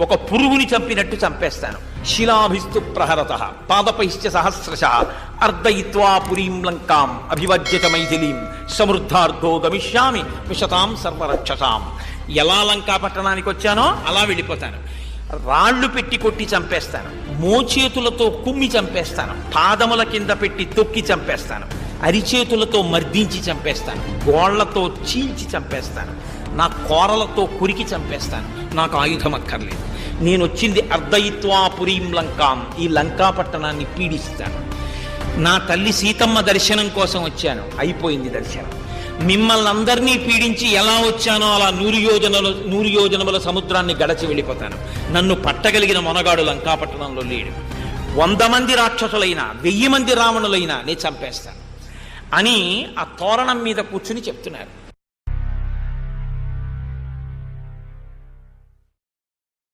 ఒక పురుగుని చంపినట్టు చంపేస్తాను. శిలాభిస్తు ప్రహరత పాదపైశ్చ సహస్రశ అర్ధయిత్వా పురీం లంకాం అభివర్జిత మైథిలీం సమృద్ధార్థో గమిష్యామి విశతాం సర్వరక్షసాం. ఎలా లంకా పట్టణానికి వచ్చానో అలా వెళ్ళిపోతాను. రాళ్ళు పెట్టి కొట్టి చంపేస్తాను. మోచేతులతో కుమ్మి చంపేస్తాను. పాదముల కింద పెట్టి తొక్కి చంపేస్తాను. అరిచేతులతో మర్దించి చంపేస్తాను. గోళ్ళతో చీల్చి చంపేస్తాను. నా కోరలతో కురికి చంపేస్తాను. నాకు ఆయుధం అక్కర్లేదు నేను వచ్చింది అర్ధయిత్వా పురీం లంకాం. ఈ లంకా పట్టణాన్ని పీడిస్తాను. నా తల్లి సీతమ్మ దర్శనం కోసం వచ్చాను. అయిపోయింది దర్శనం. మిమ్మల్ని అందరినీ పీడించి ఎలా వచ్చానో అలా నూరు యోజనలు నూరు యోజనముల సముద్రాన్ని గడచి వెళ్ళిపోతాను. నన్ను పట్టగలిగిన మొనగాడు లంకాపట్టణంలో లేడు. వంద మంది రాక్షసులైనా వెయ్యి మంది రావణులైనా నేను చంపేస్తాను. అని ఆ తోరణం మీద కూర్చుని చెప్తున్నారు.